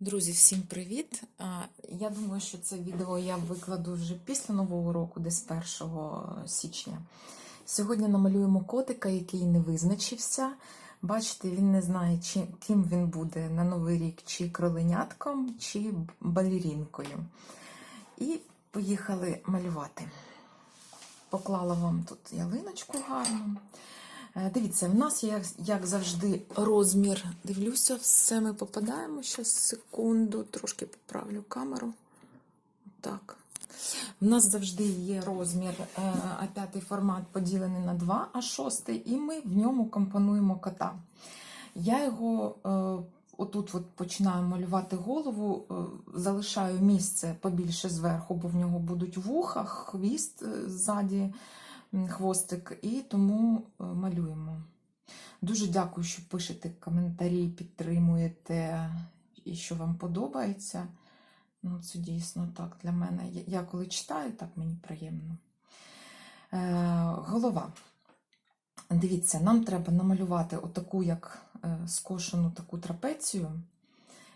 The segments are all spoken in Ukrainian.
Друзі, всім привіт! Я думаю, що це відео я викладу вже після Нового року, десь 1 січня. Сьогодні намалюємо котика, який не визначився. Бачите, він не знає, чи, ким він буде на Новий рік, чи кроленятком, чи балерінкою. І поїхали малювати. Поклала вам тут ялиночку гарну. Е, Дивіться, в нас є, як завжди, розмір. Дивлюся, все ми попадаємо. Ще секунду, трошки поправлю камеру. Так. У нас завжди є розмір А5 формат поділений на 2, а 6, і ми в ньому компонуємо кота. Я його е, отут от починаю малювати голову, е, залишаю місце побільше зверху, бо в нього будуть вуха, хвіст е, ззаді хвостик, і тому е, малюємо. Дуже дякую, що пишете коментарі, підтримуєте і що вам подобається. Ну, Це дійсно так для мене. Я- коли читаю, так мені приємно. Е, голова. Дивіться, нам треба намалювати отаку, як е, скошену таку трапецію.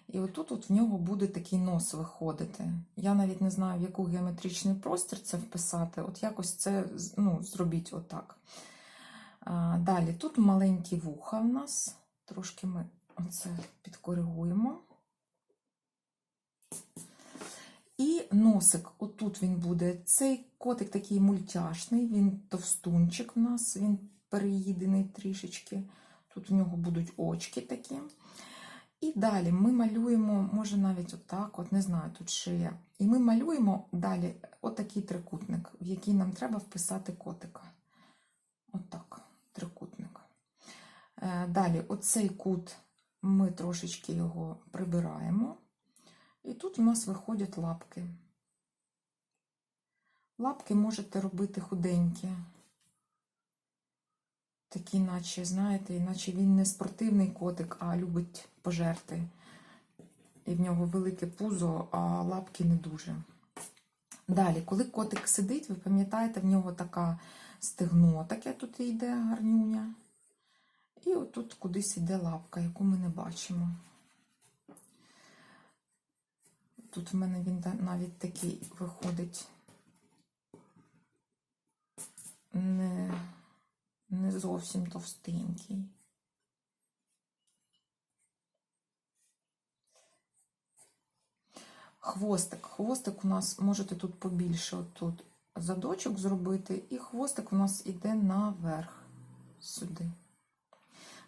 І отут от в нього буде такий нос виходити. Я навіть не знаю, в яку геометричний простір це вписати. От якось це ну, зробіть отак. А, далі, тут маленькі вуха в нас. Трошки ми оце підкоригуємо. І носик, отут він буде. Цей котик такий мультяшний, він товстунчик в нас, він переїдений трішечки. Тут в нього будуть очки такі. І далі ми малюємо, може навіть отак, от не знаю, тут шия. І ми малюємо далі отакий трикутник, в який нам треба вписати котика. Отак, трикутник. Е, Далі, оцей кут ми трошечки його прибираємо. І тут у нас виходять лапки. Лапки можете робити худенькі. Такі, наче, знаєте, іначе він не спортивний котик, а любить пожерти. І в нього велике пузо, а лапки не дуже. Далі, коли котик сидить, ви пам'ятаєте, в нього така стегно, таке тут йде гарнюня. І отут кудись йде лапка, яку ми не бачимо. Тут в мене він навіть такий виходить не, не зовсім товстенький. Хвостик. Хвостик у нас можете тут побільше отут задочок зробити, і хвостик у нас іде наверх сюди.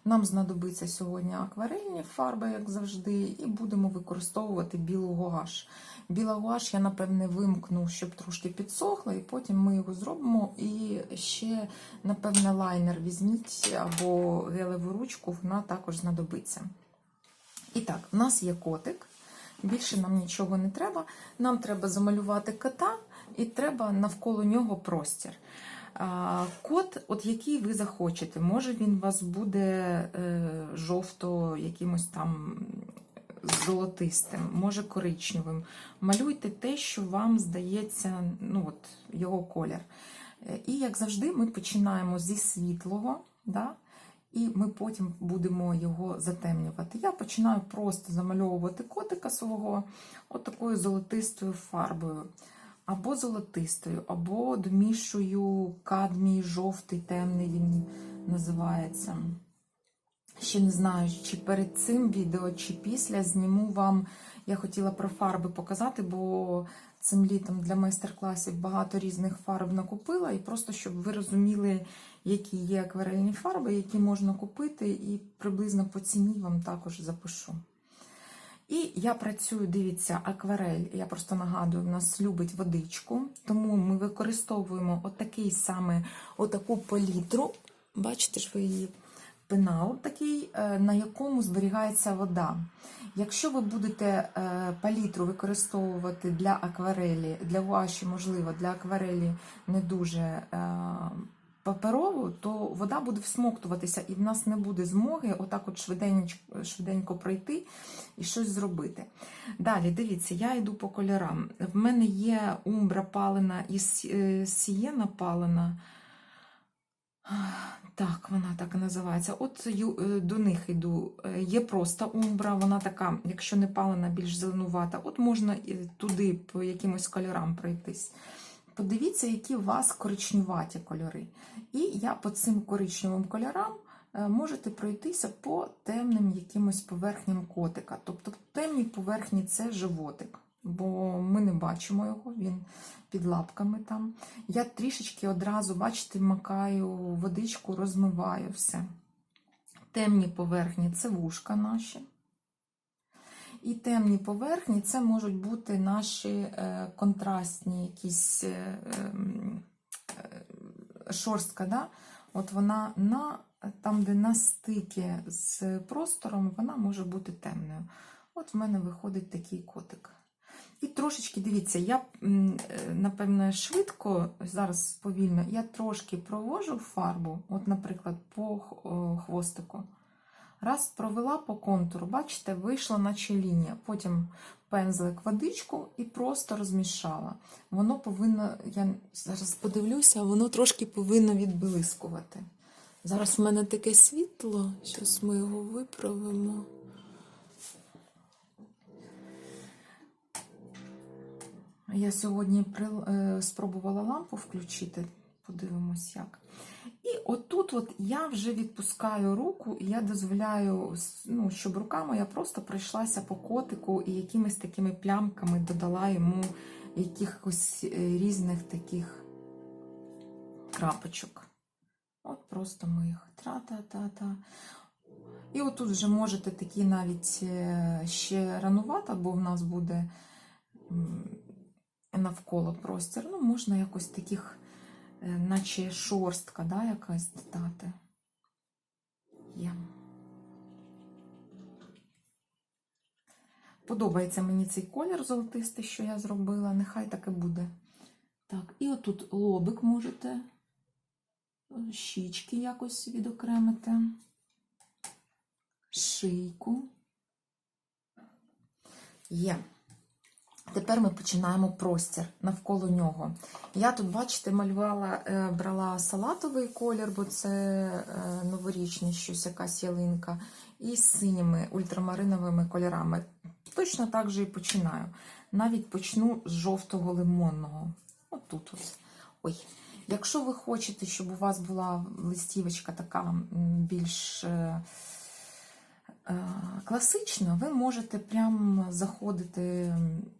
Нам знадобиться сьогодні акварельні фарби, як завжди, і будемо використовувати білу гуаш. Біла гуаш я, напевне, вимкну, щоб трошки підсохла, і потім ми його зробимо. І ще, напевне, лайнер візьміть або гелеву ручку, вона також знадобиться. І так, в нас є котик. Більше нам нічого не треба. Нам треба замалювати кота, і треба навколо нього простір. Кот, от який ви захочете, може він у вас буде е, жовто, якимось там золотистим, може коричневим. Малюйте те, що вам здається, ну от його колір. Е, І як завжди, ми починаємо зі світлого. Да? І ми потім будемо його затемнювати. Я починаю просто замальовувати котика свого от золотистою фарбою. Або золотистою, або домішую кадмій, жовтий, темний він називається. Ще не знаю, чи перед цим відео, чи після зніму вам. Я хотіла про фарби показати, бо цим літом для майстер-класів багато різних фарб накупила, і просто щоб ви розуміли, які є акварельні фарби, які можна купити, і приблизно по ціні вам також запишу. І я працюю, дивіться, акварель. Я просто нагадую, в нас любить водичку, тому ми використовуємо отакий саме отаку палітру. Бачите ж ви її пенал такий, е, на якому зберігається вода. Якщо ви будете е, палітру використовувати для акварелі, для гуаші, можливо, для акварелі не дуже е, паперову, то вода буде всмоктуватися, і в нас не буде змоги отак от швиденько, швиденько пройти і щось зробити. Далі, дивіться, я йду по кольорам. В мене є умбра палена і сієна палена. Так, вона так і називається. От е, до них йду. Е, Є просто умбра, вона така, якщо не палена, більш зеленувата. От можна туди по якимось кольорам пройтись. Подивіться, які у вас коричневаті кольори. І я по цим коричневим кольорам е, можете пройтися по темним якимось поверхням котика. Тобто темні поверхні це животик, бо ми не бачимо його, він під лапками там. Я трішечки одразу, бачите, макаю водичку, розмиваю все. Темні поверхні це вушка наші. І темні поверхні це можуть бути наші е, контрастні якісь е, ем, е, шорстка. Да? От вона на, там, де на стикі з простором, вона може бути темною. От в мене виходить такий котик. І трошечки, дивіться, я, е, напевно, швидко, зараз повільно, я трошки провожу фарбу, от, наприклад, по хвостику. Раз провела по контуру, бачите, вийшла наче лінія. Потім пензлик водичку і просто розмішала. Воно повинно, я зараз подивлюся, воно трошки повинно відблискувати. Зараз в мене таке світло, зараз ми його виправимо. Я сьогодні е, спробувала лампу включити, подивимось як. І отут от я вже відпускаю руку, і я дозволяю, ну, щоб рука моя просто пройшлася по котику і якимись такими плямками додала йому якихось е, різних таких крапочок. От просто ми їх тра-та-та-та. І отут вже можете такі навіть е, ще ранувати, бо в нас буде навколо простір. Ну, можна якось таких, е, наче шорстка, да, якась додати. Є. Подобається мені цей колір золотистий, що я зробила. Нехай так і буде. Так, і отут лобик можете е, щічки якось відокремити, шийку. Є. Тепер ми починаємо простір навколо нього. Я тут, бачите, малювала, е, брала салатовий колір, бо це е, новорічний щось, якась ялинка, і з синіми ультрамариновими кольорами. Точно так же і починаю. Навіть почну з жовтого лимонного. От. Ой. Якщо ви хочете, щоб у вас була листівочка така більш е, е, ви можете прям заходити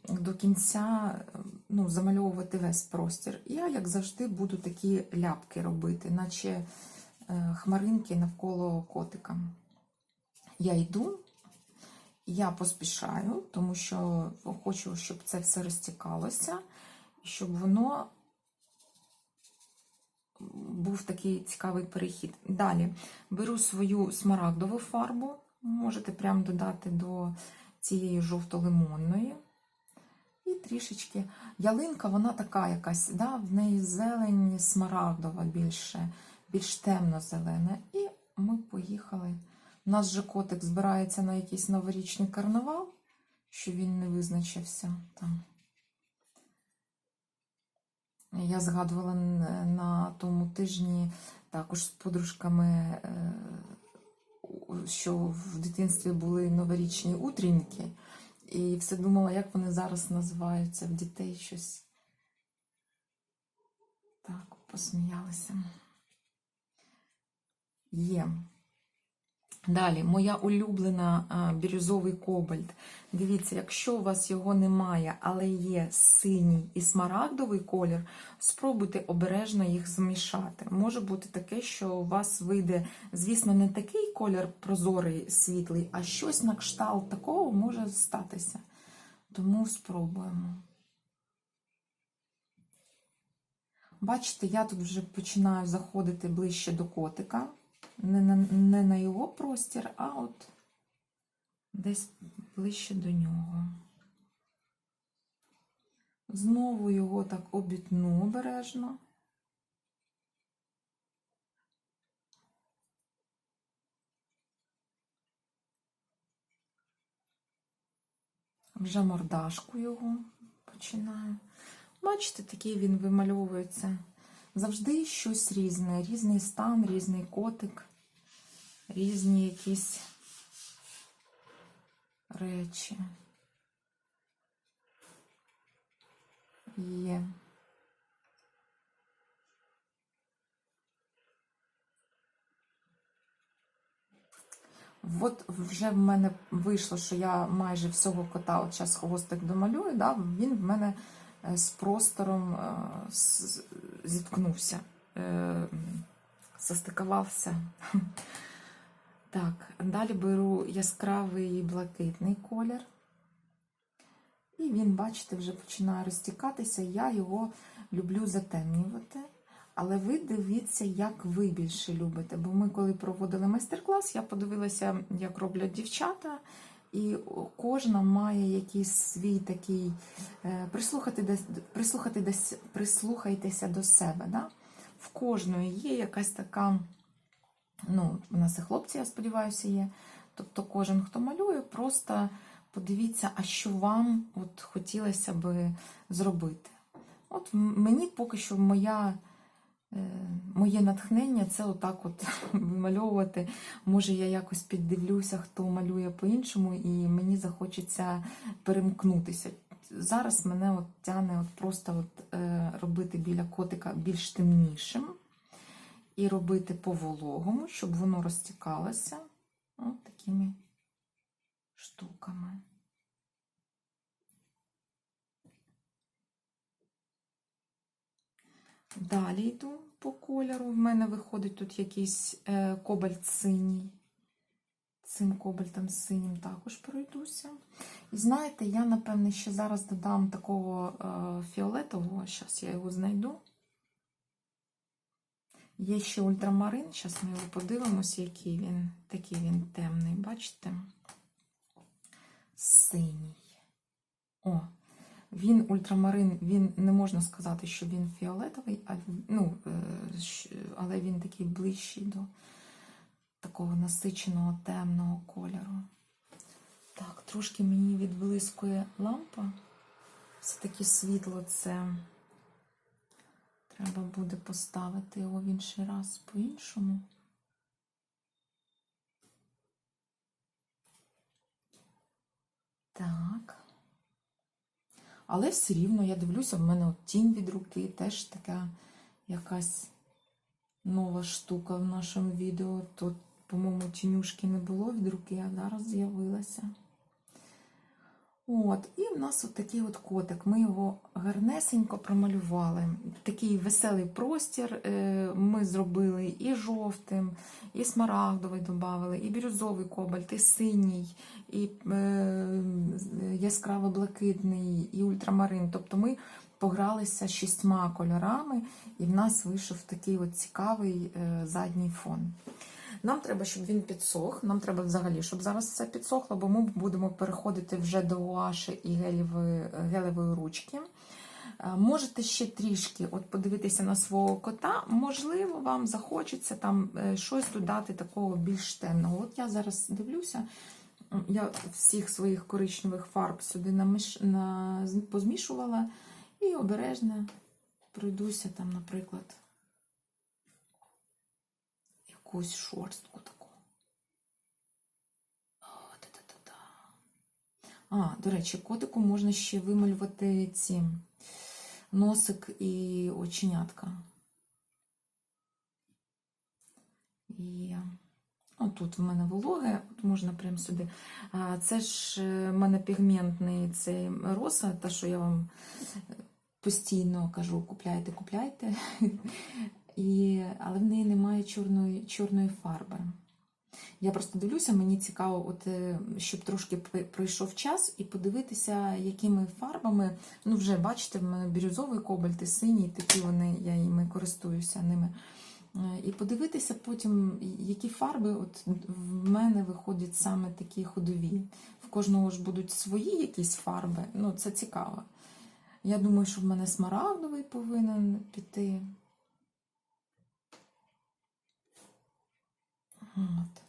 до кінця, ну, замальовувати весь простір. Я, як завжди, буду такі ляпки робити, наче е, хмаринки навколо котика. Я йду, я поспішаю, тому що хочу, щоб це все розтікалося, щоб воно був такий цікавий перехід. Далі беру свою смарагдову фарбу, можете прямо додати до цієї жовто-лимонної. І трішечки. Ялинка, вона така якась, да, в неї зелень смарагдова більше, більш темно-зелена. І ми поїхали. У нас же котик збирається на якийсь новорічний карнавал, що він не визначився там. Я згадувала на тому тижні також з подружками, е, що в дитинстві були новорічні утрінки, і все думала, як вони зараз називаються в дітей щось. Так, посміялися. Є. Далі, моя улюблена бірюзовий кобальт. Дивіться, якщо у вас його немає, але є синій і смарагдовий колір, спробуйте обережно їх змішати. Може бути таке, що у вас вийде, звісно, не такий колір прозорий, світлий, а щось на кшталт такого може статися. Тому спробуємо. Бачите, я тут вже починаю заходити ближче до котика. Не на, не на його простір, а от десь ближче до нього. Знову його так обітну обережно. Вже мордашку його починаю. Бачите, такий він вимальовується Завжди щось різне, різний стан, різний котик, різні якісь речі. Є. От вже в мене вийшло, що я майже всього кота от час хвостик домалюю, да, він в мене е, з простором е, зіткнувся, е, застикувався. Так, далі беру яскравий блакитний колір. І він, бачите, вже починає розтікатися. Я його люблю затемнювати. Але ви дивіться, як ви більше любите. Бо ми, коли проводили майстер-клас, я подивилася, як роблять дівчата, і кожна має якийсь свій такий е, прислухати десь, прислухати десь, прислухайтеся до себе. Да? В кожної є якась така, ну, у нас і хлопці, я сподіваюся, є. Тобто кожен, хто малює, просто подивіться, а що вам от хотілося би зробити. От мені поки що моя. Е, Моє натхнення це отак от вимальовувати. Може, я якось піддивлюся, хто малює по-іншому, і мені захочеться перемкнутися. Зараз мене от тяне от просто от, е, робити біля котика більш темнішим і робити по вологому, щоб воно розтікалося от такими штуками. Далі йду по кольору. В мене виходить тут якийсь е, кобальт синій. Цим кобальтом синім також пройдуся. І знаєте, я, напевне, ще зараз додам такого е, фіолетового, зараз я його знайду. Є ще ультрамарин, зараз ми його подивимося, який він, такий він темний, бачите? Синій. О, він ультрамарин, він не можна сказати, що він фіолетовий, а, ну, е, але він такий ближчий до такого насиченого темного кольору. Так, трошки мені відблискує лампа. Все-таки світло це треба буде поставити його в інший раз по-іншому. Так. Але все рівно я дивлюся, в мене тінь від руки теж така якась нова штука в нашому відео. Тут, по-моєму, тінюшки не було від руки, а зараз з'явилася. От, і в нас от такий от котик. Ми його гарнесенько промалювали. Такий веселий простір е, ми зробили і жовтим, і смарагдовий додали, і бірюзовий кобальт, і синій, і е, яскраво блакитний, і ультрамарин. Тобто ми погралися шістьма кольорами, і в нас вийшов такий от цікавий е, задній фон. Нам треба, щоб він підсох. Нам треба взагалі, щоб зараз все підсохло, бо ми будемо переходити вже до гуаші і гелевої, гелевої ручки. Е, Можете ще трішки от подивитися на свого кота. Можливо, вам захочеться там е, щось додати такого більш темного. От я зараз дивлюся, я всіх своїх коричневих фарб сюди наміш... на... позмішувала і обережно пройдуся там, наприклад, якусь шорстку таку. А, до речі, котику можна ще вималювати ці носик і оченятка. І отут в мене вологе, от можна прямо сюди. Це ж е, в мене пігментний цей роса, та що я вам постійно кажу, купляйте, купляйте. І, але в неї немає чорної, чорної фарби. Я просто дивлюся, мені цікаво, от, е, щоб трошки пройшов час і подивитися, якими фарбами. Ну, вже бачите, в мене бірюзовий кобальт і синій, такі вони, я іми користуюся ними. Е, І подивитися потім, які фарби от в мене виходять саме такі ходові. В кожного ж будуть свої якісь фарби. Ну, це цікаво. Я думаю, що в мене смарагдовий повинен піти. От.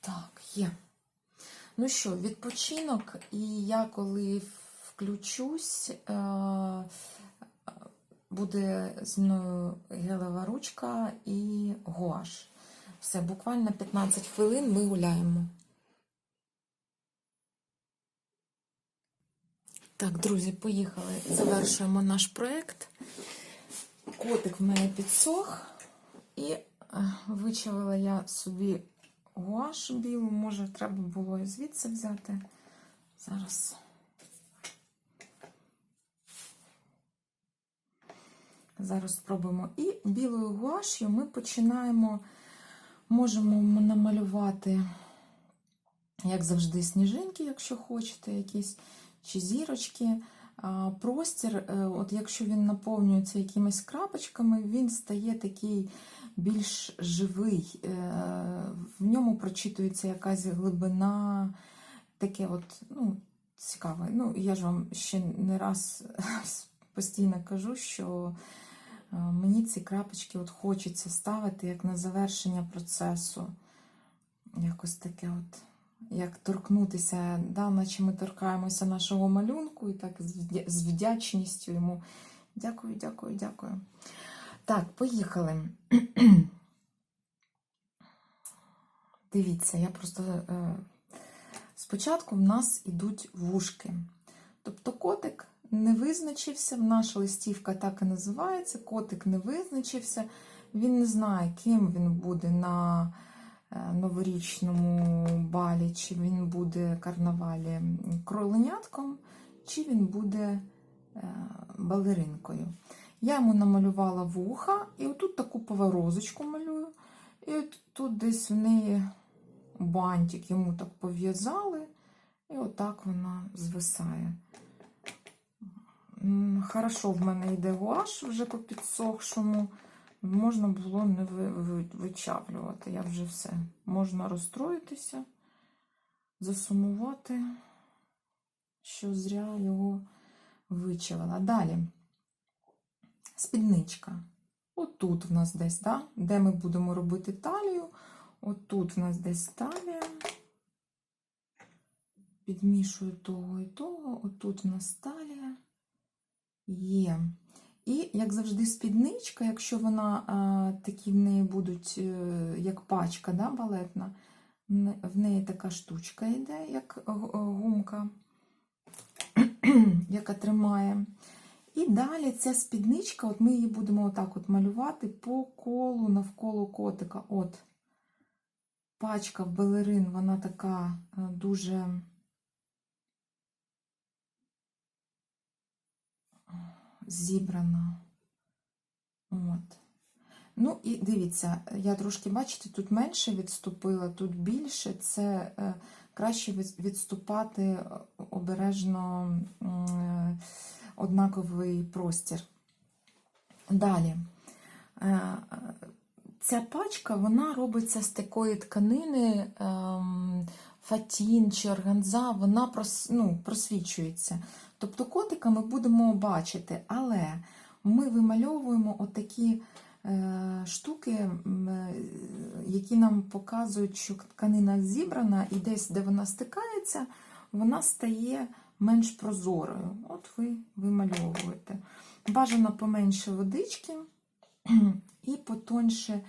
Так, є. Ну що, відпочинок, і я коли включусь, е, буде зі мною гелева ручка і гуаш. Все, буквально 15 хвилин ми гуляємо. Так, друзі, поїхали. Завершуємо наш проєкт. Котик в мене підсох. І е, вичавила я собі гуаш білу. Може, треба було і звідси взяти. Зараз. Зараз спробуємо. І білою гуаш'ю ми починаємо, можемо намалювати, як завжди, сніжинки, якщо хочете, якісь чи зірочки. Простір, е, от якщо він наповнюється якимись крапочками, він стає такий більш живий. Е, В ньому прочитується якась глибина, таке от, ну, цікаве. Ну, я ж вам ще не раз постійно кажу, що е, мені ці крапочки от хочеться ставити як на завершення процесу. Якось таке от як торкнутися, да, наче ми торкаємося нашого малюнку і так з вдячністю йому. Дякую, дякую, дякую. Так, поїхали. Дивіться, я просто е, спочатку в нас ідуть вушки. Тобто котик не визначився, наша листівка так і називається. Котик не визначився, він не знає, ким він буде на новорічному балі, чи він буде карнавалі кроленятком, чи він буде е, балеринкою. Я йому намалювала вуха, і отут таку поворозочку малюю. І от тут десь в неї бантик йому так пов'язали, і отак вона звисає. Хорошо, в мене йде гуаш вже по підсохшому. Можна було не ви- ви- вичавлювати. Я вже все. Можна розстроїтися, засумувати, що зря його вичавила. Далі. Спідничка. Отут в нас десь, да? де ми будемо робити талію. Отут в нас десь талія. Підмішую того і того. Отут в нас талія є. І, як завжди, спідничка, якщо вона а, такі в неї будуть, е, як пачка да, балетна, в неї така штучка йде, як гумка, яка тримає. І далі ця спідничка, от ми її будемо отак от малювати по колу навколо котика. От пачка балерин, вона така е, дуже зібрана. От. Ну і дивіться, я трошки, бачите, тут менше відступила, тут більше. Це е, краще відступати е, обережно е, однаковий простір. Далі. Ця пачка вона робиться з такої тканини ем, фатін чи органза, вона прос, ну, просвічується. Тобто котика ми будемо бачити, але ми вимальовуємо отакі е, штуки, е, які нам показують, що тканина зібрана, і десь, де вона стикається, вона стає менш прозорою. От ви вимальовуєте. Бажано поменше водички і потоньше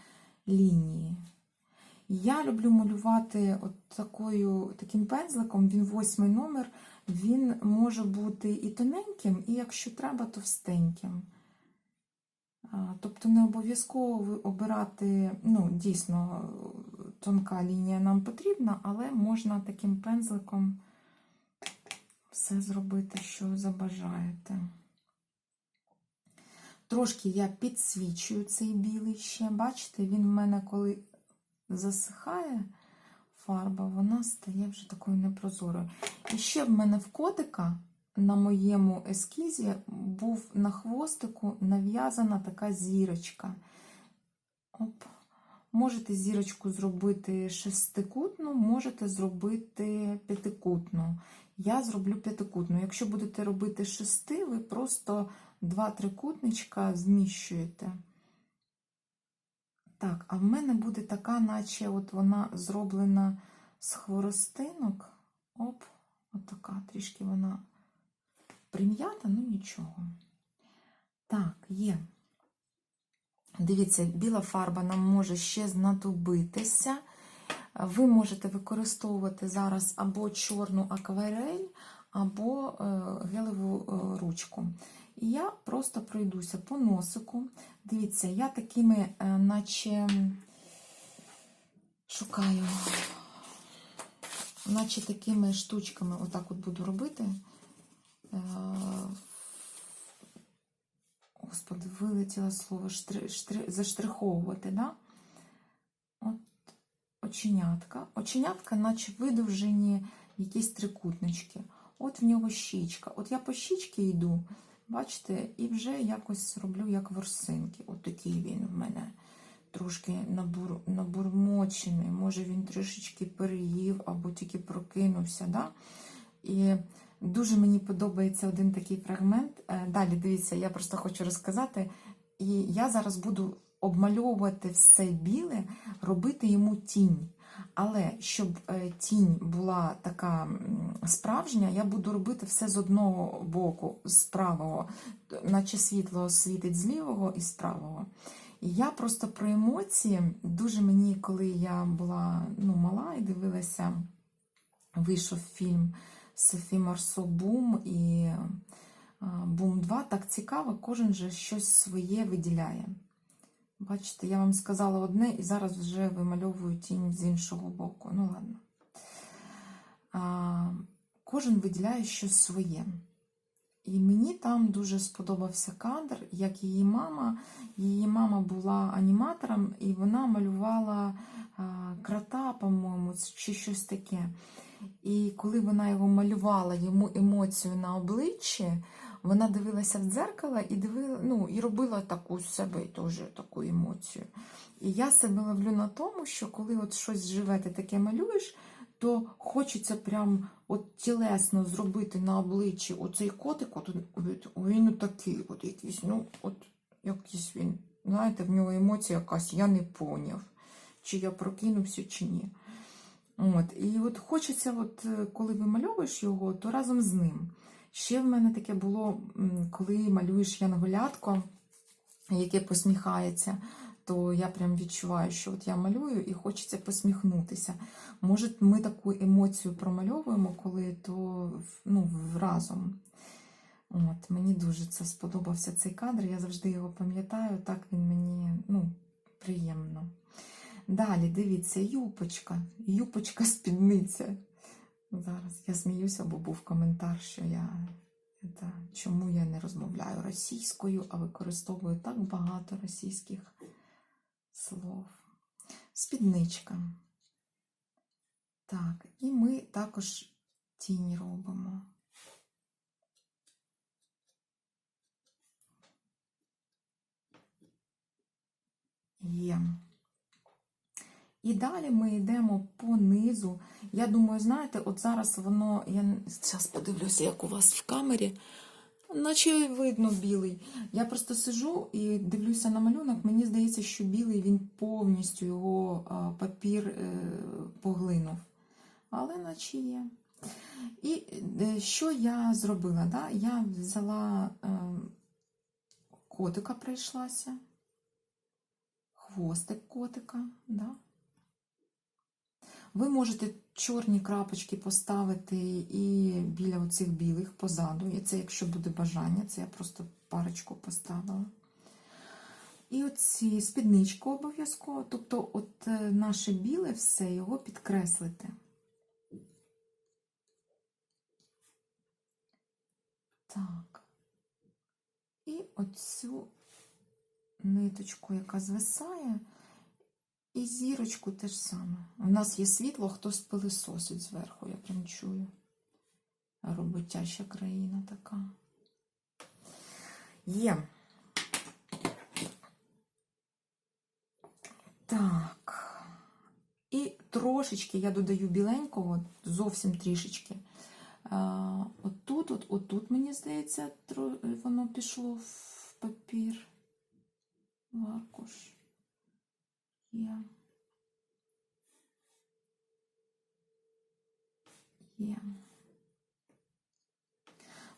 лінії. Я люблю малювати от такою, таким пензликом, він восьмий номер, він може бути і тоненьким, і якщо треба, товстеньким. Тобто не обов'язково обирати, ну, дійсно, тонка лінія нам потрібна, але можна таким пензликом все зробити, що забажаєте. Трошки я підсвічую цей білий ще. Бачите, він в мене, коли засихає фарба, вона стає вже такою непрозорою. І ще в мене в котика на моєму ескізі був на хвостику нав'язана така зірочка. Оп. Можете зірочку зробити шестикутну, можете зробити п'ятикутну. Я зроблю п'ятикутну. Якщо будете робити шести, ви просто два трикутничка зміщуєте. Так, а в мене буде така, наче от вона зроблена з хворостинок. Оп, от трішки вона прим'ята, ну нічого. Так, є. Дивіться, біла фарба нам може ще знадобитися. Ви можете використовувати зараз або чорну акварель, або е, гелеву е, ручку. І я просто пройдуся по носику. Дивіться, я такими, е, наче шукаю, наче такими штучками, отак от буду робити. Е, Господи, вилетіло слово штри, штри, заштриховувати, да? От оченятка. Оченятка, наче видовжені якісь трикутнички. От в нього щічка. От я по щічці йду, бачите, і вже якось роблю як ворсинки. От такий він в мене трошки набур, набурмочений. Може він трішечки переїв або тільки прокинувся. Да? І дуже мені подобається один такий фрагмент. Е, Далі дивіться, я просто хочу розказати. І я зараз буду обмальовувати все біле, робити йому тінь. Але щоб е, тінь була така справжня, я буду робити все з одного боку, з правого, наче світло світить з лівого і з правого. Я просто про емоції дуже мені, коли я була ну, мала і дивилася, вийшов фільм Софі Марсо Бум і Бум 2, так цікаво, кожен же щось своє виділяє. Бачите, я вам сказала одне і зараз вже вимальовую тінь з іншого боку. Ну, ладно. А, Кожен виділяє щось своє. І мені там дуже сподобався кадр, як її мама. Її мама була аніматором, і вона малювала крота, по-моєму, чи щось таке. І коли вона його малювала, йому емоцію на обличчі, вона дивилася в дзеркало і дивила, ну, і робила таку з себе теж таку емоцію. І я себе ловлю на тому, що коли от щось живе, ти таке малюєш, то хочеться прям от тілесно зробити на обличчі оцей котик, от, він такий, от якийсь, ну, от якийсь він, знаєте, в нього емоція якась, я не поняв, чи я прокинувся, чи ні. От, І от хочеться, от, е, коли вимальовуєш його, то разом з ним. Ще в мене таке було, коли малюєш янголятко, яке посміхається, то я прям відчуваю, що от я малюю і хочеться посміхнутися. Може, ми таку емоцію промальовуємо, коли то ну, разом. От, Мені дуже це сподобався цей кадр. Я завжди його пам'ятаю, так він мені ну, приємно. Далі, дивіться, юпочка, юпочка спідниця. Зараз я сміюся, бо був коментар, що я це, чому я не розмовляю російською, а використовую так багато російських слов. Спідничка. Так, і ми також тінь робимо. Є. І далі ми йдемо по низу. Я думаю, знаєте, от зараз воно. Я зараз подивлюся, як у вас в камері. Наче видно білий. Я просто сижу і дивлюся на малюнок. Мені здається, що білий він повністю його папір е, поглинув. Але наче є. І е, що я зробила? Да? Я взяла е, котика, прийшлася, хвостик котика. Да? Ви можете чорні крапочки поставити і біля оцих білих позаду. І це, якщо буде бажання, це я просто парочку поставила. І оці спідничку обов'язково, тобто, от е, наше біле все його підкреслити. Так. І оцю ниточку, яка звисає. І зірочку теж саме. У нас є світло, хтось пилисосить зверху, я прям чую. Роботяща країна така. Є. Так. І трошечки я додаю біленького, зовсім трішечки. Отут, от, отут, мені здається, воно пішло в папір, в аркуш. Є. Є.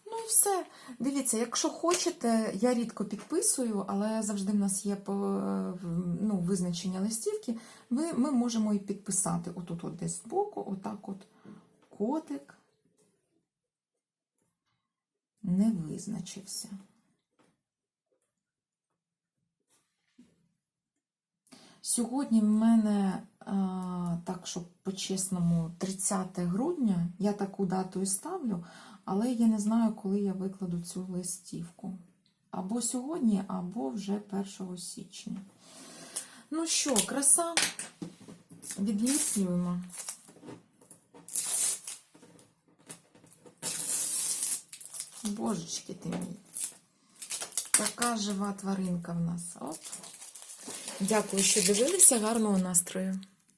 Ну і все. Дивіться, якщо хочете, я рідко підписую, але завжди в нас є ну, визначення листівки. Ми, ми можемо і підписати отут, от десь збоку, отак от котик не визначився. Сьогодні в мене, а, так щоб по-чесному, 30 грудня. Я таку дату і ставлю, але я не знаю, коли я викладу цю листівку. Або сьогодні, або вже 1 січня. Ну що, краса, відліплюємо. Божечки ти мій. Така жива тваринка в нас. Оп. Дякую, що дивилися. Гарного настрою.